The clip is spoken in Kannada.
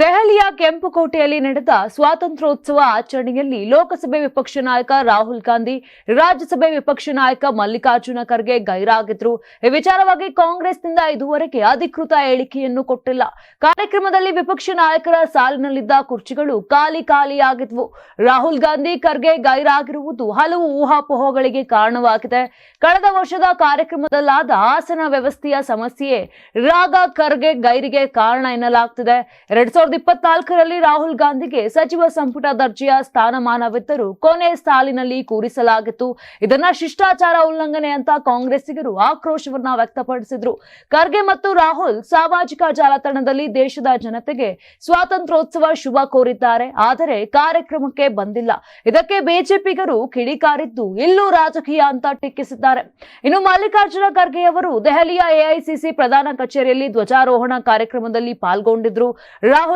ದೆಹಲಿಯ ಕೆಂಪುಕೋಟೆಯಲ್ಲಿ ನಡೆದ ಸ್ವಾತಂತ್ರ್ಯೋತ್ಸವ ಆಚರಣೆಯಲ್ಲಿ ಲೋಕಸಭೆ ವಿಪಕ್ಷ ನಾಯಕ ರಾಹುಲ್ ಗಾಂಧಿ, ರಾಜ್ಯಸಭೆ ವಿಪಕ್ಷ ನಾಯಕ ಮಲ್ಲಿಕಾರ್ಜುನ ಖರ್ಗೆ ಗೈರಾಗಿದ್ರು. ಈ ವಿಚಾರವಾಗಿ ಕಾಂಗ್ರೆಸ್ನಿಂದ ಇದುವರೆಗೆ ಅಧಿಕೃತ ಹೇಳಿಕೆಯನ್ನು ಕೊಟ್ಟಿಲ್ಲ. ಕಾರ್ಯಕ್ರಮದಲ್ಲಿ ವಿಪಕ್ಷ ನಾಯಕರ ಸಾಲಿನಲ್ಲಿದ್ದ ಕುರ್ಚಿಗಳು ಖಾಲಿ ಖಾಲಿಯಾಗಿದ್ವು ರಾಹುಲ್ ಗಾಂಧಿ, ಖರ್ಗೆ ಗೈರಾಗಿರುವುದು ಹಲವು ಊಹಾಪೋಹಗಳಿಗೆ ಕಾರಣವಾಗಿದೆ. ಕಳೆದ ವರ್ಷದ ಕಾರ್ಯಕ್ರಮದಲ್ಲಾದ ಆಸನ ವ್ಯವಸ್ಥೆಯ ಸಮಸ್ಯೆ ರಾಗ ಖರ್ಗೆ ಗೈರಿಗೆ ಕಾರಣ ಎನ್ನಲಾಗ್ತಿದೆ. ಎರಡ್ ಇಪ್ಪತ್ನಾಲ್ಕರಲ್ಲಿ ರಾಹುಲ್ ಗಾಂಧಿಗೆ ಸಚಿವ ಸಂಪುಟ ದರ್ಜೆಯ ಸ್ಥಾನಮಾನವಿದ್ದರೂ ಕೊನೆ ಸಾಲಿನಲ್ಲಿ ಕೂರಿಸಲಾಗಿತ್ತು. ಇದನ್ನ ಶಿಷ್ಟಾಚಾರ ಉಲ್ಲಂಘನೆ ಅಂತ ಕಾಂಗ್ರೆಸ್ಸಿಗರು ಆಕ್ರೋಶವನ್ನ ವ್ಯಕ್ತಪಡಿಸಿದ್ರು. ಖರ್ಗೆ ಮತ್ತು ರಾಹುಲ್ ಸಾಮಾಜಿಕ ಜಾಲತಾಣದಲ್ಲಿ ದೇಶದ ಜನತೆಗೆ ಸ್ವಾತಂತ್ರ್ಯೋತ್ಸವ ಶುಭ ಕೋರಿದ್ದಾರೆ. ಆದರೆ ಕಾರ್ಯಕ್ರಮಕ್ಕೆ ಬಂದಿಲ್ಲ. ಇದಕ್ಕೆ ಬಿಜೆಪಿಗರು ಕಿಡಿಕಾರಿದ್ದು ಇಲ್ಲೂ ರಾಜಕೀಯ ಅಂತ ಟೀಕಿಸಿದ್ದಾರೆ. ಇನ್ನು ಮಲ್ಲಿಕಾರ್ಜುನ ಖರ್ಗೆ ಅವರು ದೆಹಲಿಯ ಎಐಸಿಸಿ ಪ್ರಧಾನ ಕಚೇರಿಯಲ್ಲಿ ಧ್ವಜಾರೋಹಣ ಕಾರ್ಯಕ್ರಮದಲ್ಲಿ ಪಾಲ್ಗೊಂಡಿದ್ರು. ರಾಹುಲ್